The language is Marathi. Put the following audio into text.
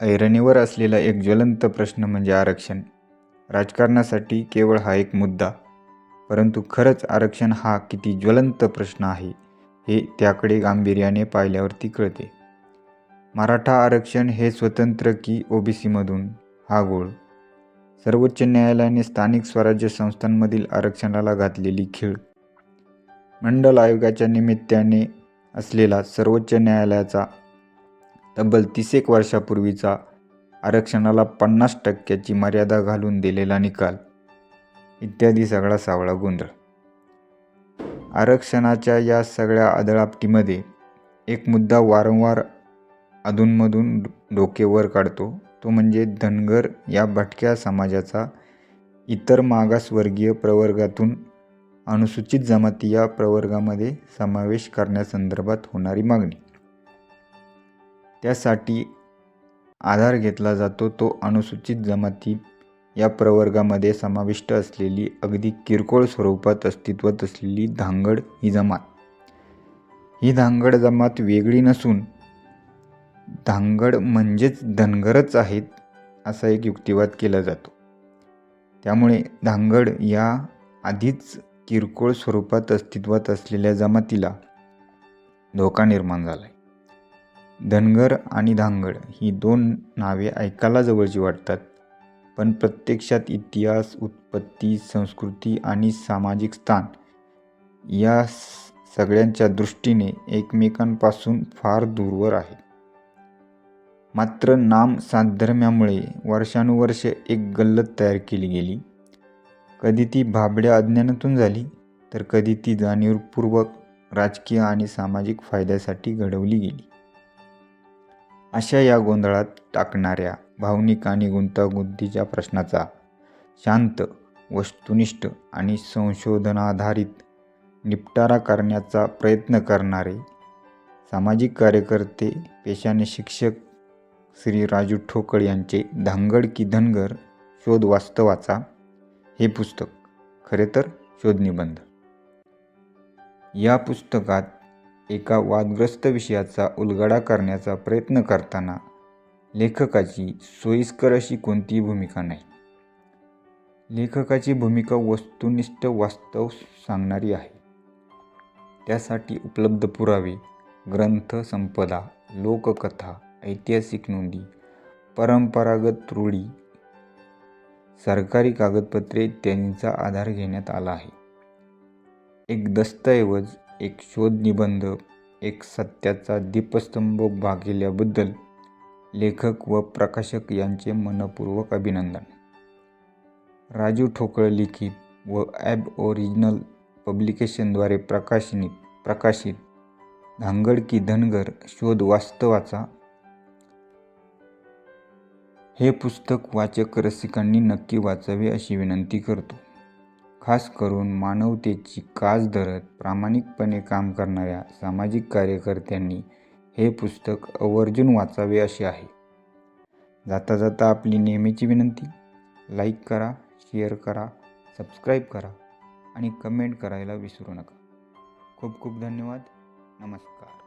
ऐरणीवर असलेला एक ज्वलंत प्रश्न म्हणजे आरक्षण. राजकारणासाठी केवळ हा एक मुद्दा परंतु खरंच आरक्षण हा किती ज्वलंत प्रश्न आहे हे त्याकडे गांभीर्याने पाहिल्यावरती कळते. मराठा आरक्षण हे स्वतंत्र की ओबीसीमधून? हा गोळ. सर्वोच्च न्यायालयाने स्थानिक स्वराज्य संस्थांमधील आरक्षणाला घातलेली खीळ. मंडल आयोगाच्या निमित्ताने असलेला सर्वोच्च न्यायालयाचा तब्बल तीसेक वर्षापूर्वीचा आरक्षणाला पन्नास टक्क्याची मर्यादा घालून दिलेला निकाल. इत्यादी सगळा सावळा गोंधळ. आरक्षणाच्या या सगळ्या आदळापटीमध्ये एक मुद्दा वारंवार अधूनमधून डोकेवर काढतो. तो म्हणजे धनगर या भटक्या समाजाचा इतर मागासवर्गीय प्रवर्गातून अनुसूचित जमाती या प्रवर्गामध्ये समावेश करण्यासंदर्भात होणारी मागणी. त्यासाठी आधार घेतला जातो. तो अनुसूचित जमाती या प्रवर्गामध्ये समाविष्ट असलेली अगदी किरकोळ स्वरूपात अस्तित्वात असलेली धांगड ही जमात. ही धांगड जमात वेगळी नसून धांगड म्हणजेच धनगरच आहेत असा एक युक्तिवाद केला जातो. त्यामुळे धांगड या आधीच किरकोळ स्वरूपात अस्तित्वात असलेल्या जमातीला धोका निर्माण झाला आहे धनगर आणि धांगड ही दोन नावे ऐकायला जवळची वाटतात. पण प्रत्यक्षात इतिहास उत्पत्ती संस्कृती आणि सामाजिक स्थान या सगळ्यांच्या दृष्टीने एकमेकांपासून फार दूरवर आहे. मात्र नाम साधर्म्यामुळे वर्षानुवर्षे एक गल्लत तयार केली गेली. कधी ती भाबड्या अज्ञानातून झाली तर कधी ती जाणीवपूर्वक राजकीय आणि सामाजिक फायद्यासाठी घडवली गेली. अशा या गोंधळात टाकणाऱ्या भावनिक आणि गुंतागुंतीच्या प्रश्नाचा शांत वस्तुनिष्ठ आणि संशोधनाधारित निपटारा करण्याचा प्रयत्न करणारे सामाजिक कार्यकर्ते पेशाने शिक्षक श्री राजू ठोकळ यांचे धांगड की धनगर शोध वास्तवाचा हे पुस्तक खरे तर शोधनिबंध या पुस्तकात एका वादग्रस्त विषयाचा उलगडा करण्याचा प्रयत्न करताना लेखकाची सोयीस्कर अशी कोणतीही भूमिका नाही. लेखकाची भूमिका वस्तुनिष्ठ वास्तव सांगणारी आहे. त्यासाठी उपलब्ध पुरावे ग्रंथ संपदा लोककथा ऐतिहासिक नोंदी परंपरागत रूढी सरकारी कागदपत्रे इत्यादींचा आधार घेण्यात आला आहे. एक दस्तऐवज एक शोधनिबंध एक सत्याचा दीपस्तंभ भागिल्याबद्दल लेखक व प्रकाशक यांचे मनपूर्वक अभिनंदन. राजू ठोकळ लिखित व ॲब ओरिजिनल पब्लिकेशनद्वारे प्रकाशनी प्रकाशित धांगड की धनगर शोध वास्तवाचा हे पुस्तक वाचक रसिकांनी नक्की वाचावे अशी विनंती करतो. खास करून मानवतेची कास धरत प्रामाणिकपणे काम करणाऱ्या सामाजिक कार्यकर्त्यांनी हे पुस्तक आवर्जून वाचावे असे आहे. जाता जाता आपली नेहमीची विनंती लाईक करा शेअर करा सबस्क्राईब करा आणि कमेंट करायला विसरू नका. खूप खूप धन्यवाद. नमस्कार.